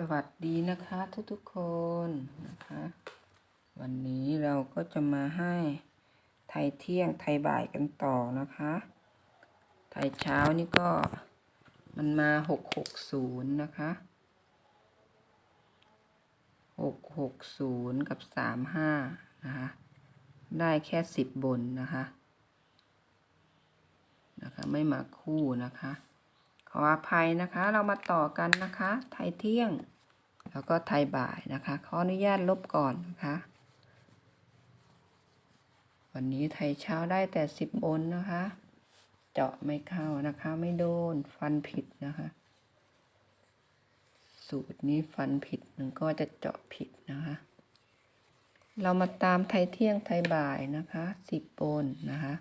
สวัสดีนะคะทุกๆคนนะคะ วันนี้เราก็จะมาให้ไทยเที่ยงไทยบ่ายกันต่อนะคะ ไทยเช้านี่ก็มันมาหกหกศูนย์นะคะหกหกศูนย์กับสามห้านะคะ ได้แค่สิบบนนะคะ นะคะ ไม่มาคู่นะคะ ออภัยนะคะ เรามาต่อกันนะคะ ไทยเที่ยง แล้วก็ไทยบ่ายนะคะ ขออนุญาตลบก่อนนะคะ วันนี้ไทยเช้าได้แต่สิบบนนะคะ เจาะไม่เข้านะคะ ไม่โดน ฟันผิดนะคะ สูตรนี้ฟันผิดมันก็จะเจาะผิดนะคะ เรามาตามไทยเที่ยงไทยบ่ายนะคะสิบบนนะคะ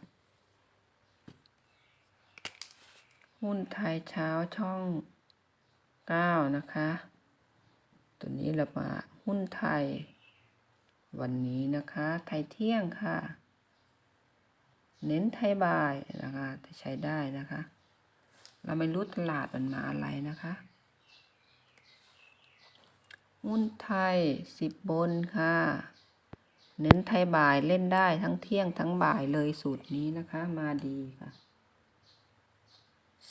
หุ้นไทยเช้าช่องเก้านะคะ ตัวนี้เรามาหุ้นไทย วันนี้นะคะ ไทยเที่ยงค่ะ เน้นไทยบ่ายนะคะจะใช้ได้นะคะ เราไม่รู้ตลาดมันมาอะไรนะคะหุ้นไทยสิบบนค่ะ เน้นไทยบ่ายเล่นได้ทั้งเที่ยงทั้งบ่ายเลยสูตรนี้นะคะ มาดีค่ะ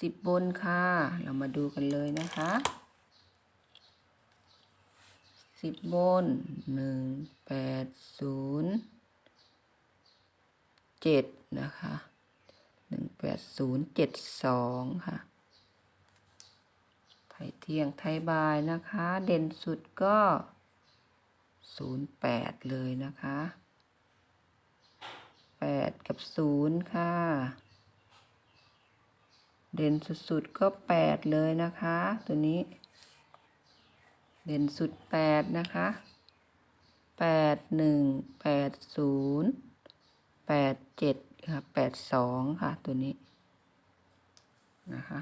สิบบนค่ะ เรามาดูกันเลยนะคะสิบบนหนึ่งแปดศูนย์เจ็ดนะคะหนึ่งแปดศูนย์เจ็ดสองค่ะ ไทยเที่ยงไทยบายนะคะ เด่นสุดก็ศูนย์แปดเลยนะคะแปดกับศูนย์ค่ะ เด่นสุดๆก็แปดเลยนะคะ ตัวนี้ เด่นสุดแปดนะคะแปดหนึ่งแปดศูนย์แปดเจ็ดค่ะแปดสองค่ะ ตัวนี้ นะคะ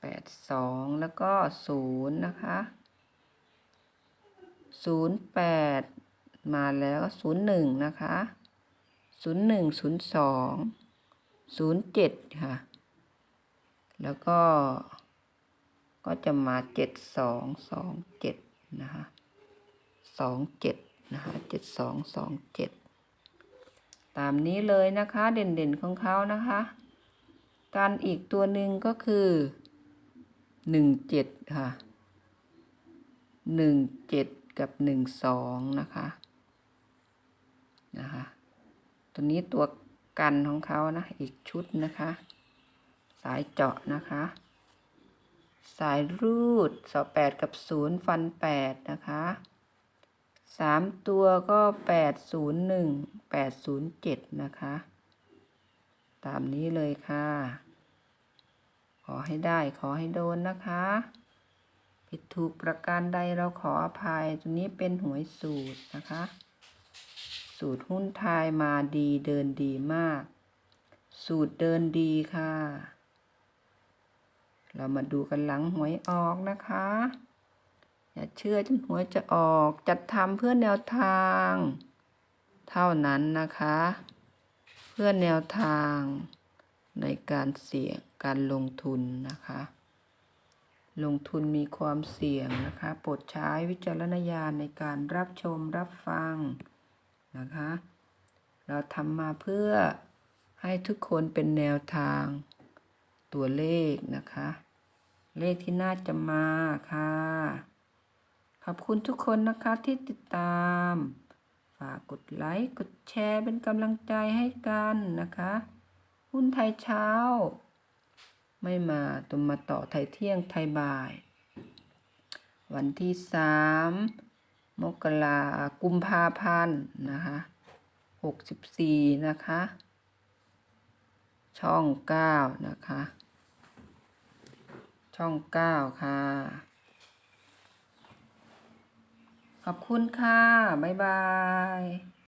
แปดสองแล้วก็ศูนย์นะคะศูนย์แปดมาแล้วศูนย์หนึ่งนะคะศูนย์หนึ่ง ศูนย์เจ็ดค่ะ แล้วก็ก็จะมาเจ็ดสองสองเจ็ดนะคะสองเจ็ดนะคะเจ็ดสองสองเจ็ดตามนี้เลยนะคะเด่นๆของเขานะคะ การอีกตัวหนึ่งก็คือหนึ่งเจ็ดค่ะหนึ่งเจ็ดกับหนึ่งสองนะคะนะคะ ตัวนี้ตัว กันของเขานะ อีกชุดนะคะ สายเจาะนะคะ สายรูดสอแปดกับศูนย์ฟันแปดนะคะสามตัวก็แปดศูนย์หนึ่งแปดศูนย์เจ็ดนะคะ ตามนี้เลยค่ะ ขอให้ได้ขอให้โดนนะคะผิดถูกประการใดเราขออภัย ตัวนี้เป็นหวยสูตรนะคะ สูตรหุ้นไทยมาดีเดินดีมาก สูตรเดินดีค่ะ เรามาดูกันหลังหวยออกนะคะ อย่าเชื่อจนหวยจะออกจัดทำเพื่อแนวทาง เท่านั้นนะคะ เพื่อแนวทางในการเสี่ยงการลงทุนนะคะ ลงทุนมีความเสี่ยงนะคะ โปรดใช้วิจารณญาณในการรับชมรับฟัง นะคะ เราทำมาเพื่อให้ทุกคนเป็นแนวทางตัวเลขนะคะ เลขที่น่าจะมาค่ะ ขอบคุณทุกคนนะคะที่ติดตาม ฝากกดไลค์ กดแชร์เป็นกำลังใจให้กันนะคะ หุ้นไทยเช้า ไม่มาตุมมาต่อไทยเที่ยงไทยบ่าย วันที่สาม มกรากุมภาพันธ์นะคะหกสิบสี่นะคะ ช่องเก้านะคะ ช่องเก้าค่ะ ขอบคุณค่ะ บ๊ายบาย